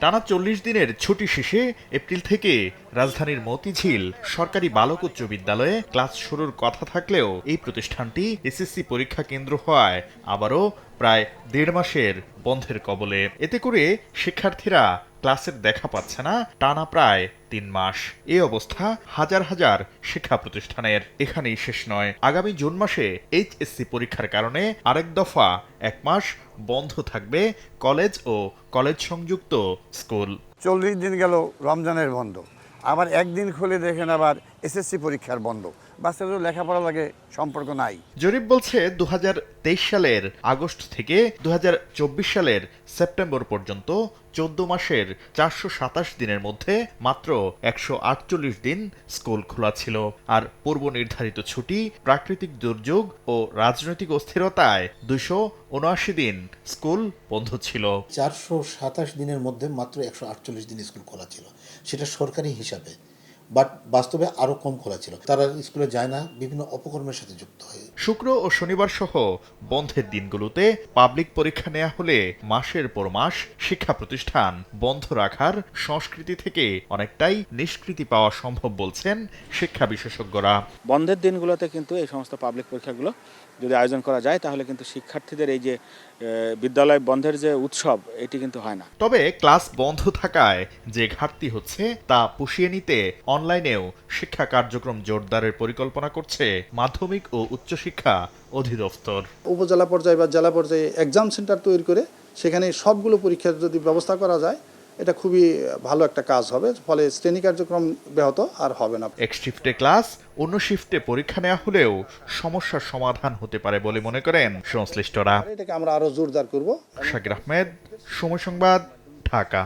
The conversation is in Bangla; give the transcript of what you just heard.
টানা চল্লিশ দিনের ছুটি শেষে এপ্রিল থেকে রাজধানীর মতিঝিল সরকারি বালক উচ্চ বিদ্যালয়ে ক্লাস শুরুর কথা থাকলেও এই প্রতিষ্ঠানটি এসএসসি পরীক্ষা কেন্দ্র হওয়ায় আবারও প্রায় দেড় মাসের বন্ধের কবলে। এতে করে শিক্ষার্থীরা ক্লাসের দেখা পাচ্ছে না, টানা প্রায় তিন মাস। এ অবস্থা হাজার হাজার শিক্ষা প্রতিষ্ঠানের। এখানেই শেষ নয়। আগামী জুন মাসে এইচএসসি পরীক্ষার কারণে আরেক দফা এক মাস বন্ধ থাকবে কলেজ ও কলেজ সংযুক্ত স্কুল। চল্লিশ দিন গেল রমজানের বন্ধ। আবার একদিন খুলে দেখেন আবার এসএসসি পরীক্ষার বন্ধ। বাচ্চাদের লেখাপড়া লাগে সম্পর্ক নাই। জরিপ বলছে দুহাজার তেইশ সালের আগস্ট থেকে দুহাজার চব্বিশ সালের সেপ্টেম্বর পর্যন্ত চোদ্দ মাসের চারশো সাতাশ দিনের মধ্যে মাত্র একশো আটচল্লিশ দিন স্কুল খোলা ছিল। আর পূর্ব নির্ধারিত ছুটি প্রাকৃতিক দুর্যোগ ও রাজনৈতিক অস্থিরতায় দুশো উনআশি দিন স্কুল বন্ধ ছিল। চারশো সাতাশ দিনের মধ্যে মাত্র একশো আটচল্লিশ দিন স্কুল খোলা ছিল। সেটা সরকারি হিসাবে। বাট বাস্তবে আরও কম খোলা ছিল। তারা স্কুলে যায় না, বিভিন্ন অপকর্মের সাথে যুক্ত হয়ে। শুক্র ও শনিবার সহ বন্ধের দিনগুলোতে পাবলিক পরীক্ষা নেওয়া হলে মাসের পর মাস শিক্ষা প্রতিষ্ঠান বন্ধ রাখার সংস্কৃতি থেকে অনেকটাই নিষ্কৃতি পাওয়া সম্ভব বলছেন শিক্ষা বিশেষজ্ঞরা। বন্ধের দিনগুলোতে কিন্তু এই সমস্ত পাবলিক পরীক্ষাগুলো যদি আয়োজন করা যায় তাহলে কিন্তু শিক্ষার্থীদের এই যে বিদ্যালয় বন্ধের যে উৎসব এটি কিন্তু হয় না। তবে ক্লাস বন্ধ থাকায় যে ঘাটতি হচ্ছে তা পুষিয়ে নিতে অনলাইনেও শিক্ষা কার্যক্রম জোরদারের পরিকল্পনা করছে মাধ্যমিক ও উচ্চশিক্ষা অধিদপ্তর। উপজেলা পর্যায়ে বা জেলা পর্যায়ে এক্সাম সেন্টার তৈরি করে সেখানে সবগুলো পরীক্ষার যদি ব্যবস্থা করা যায় এটা খুবই ভালো একটা কাজ হবে। ফলে শ্রেণি কার্যক্রম ব্যাহত আর হবে না। এক শিফটে ক্লাস অন্য শিফটে পরীক্ষা নেওয়া হলেও সমস্যার সমাধান হতে পারে বলে মনে করেন সংশ্লিষ্টরা। এটাকে আমরা আরও জোরদার করব। শাকির আহমেদ সময় সংবাদ ঢাকা।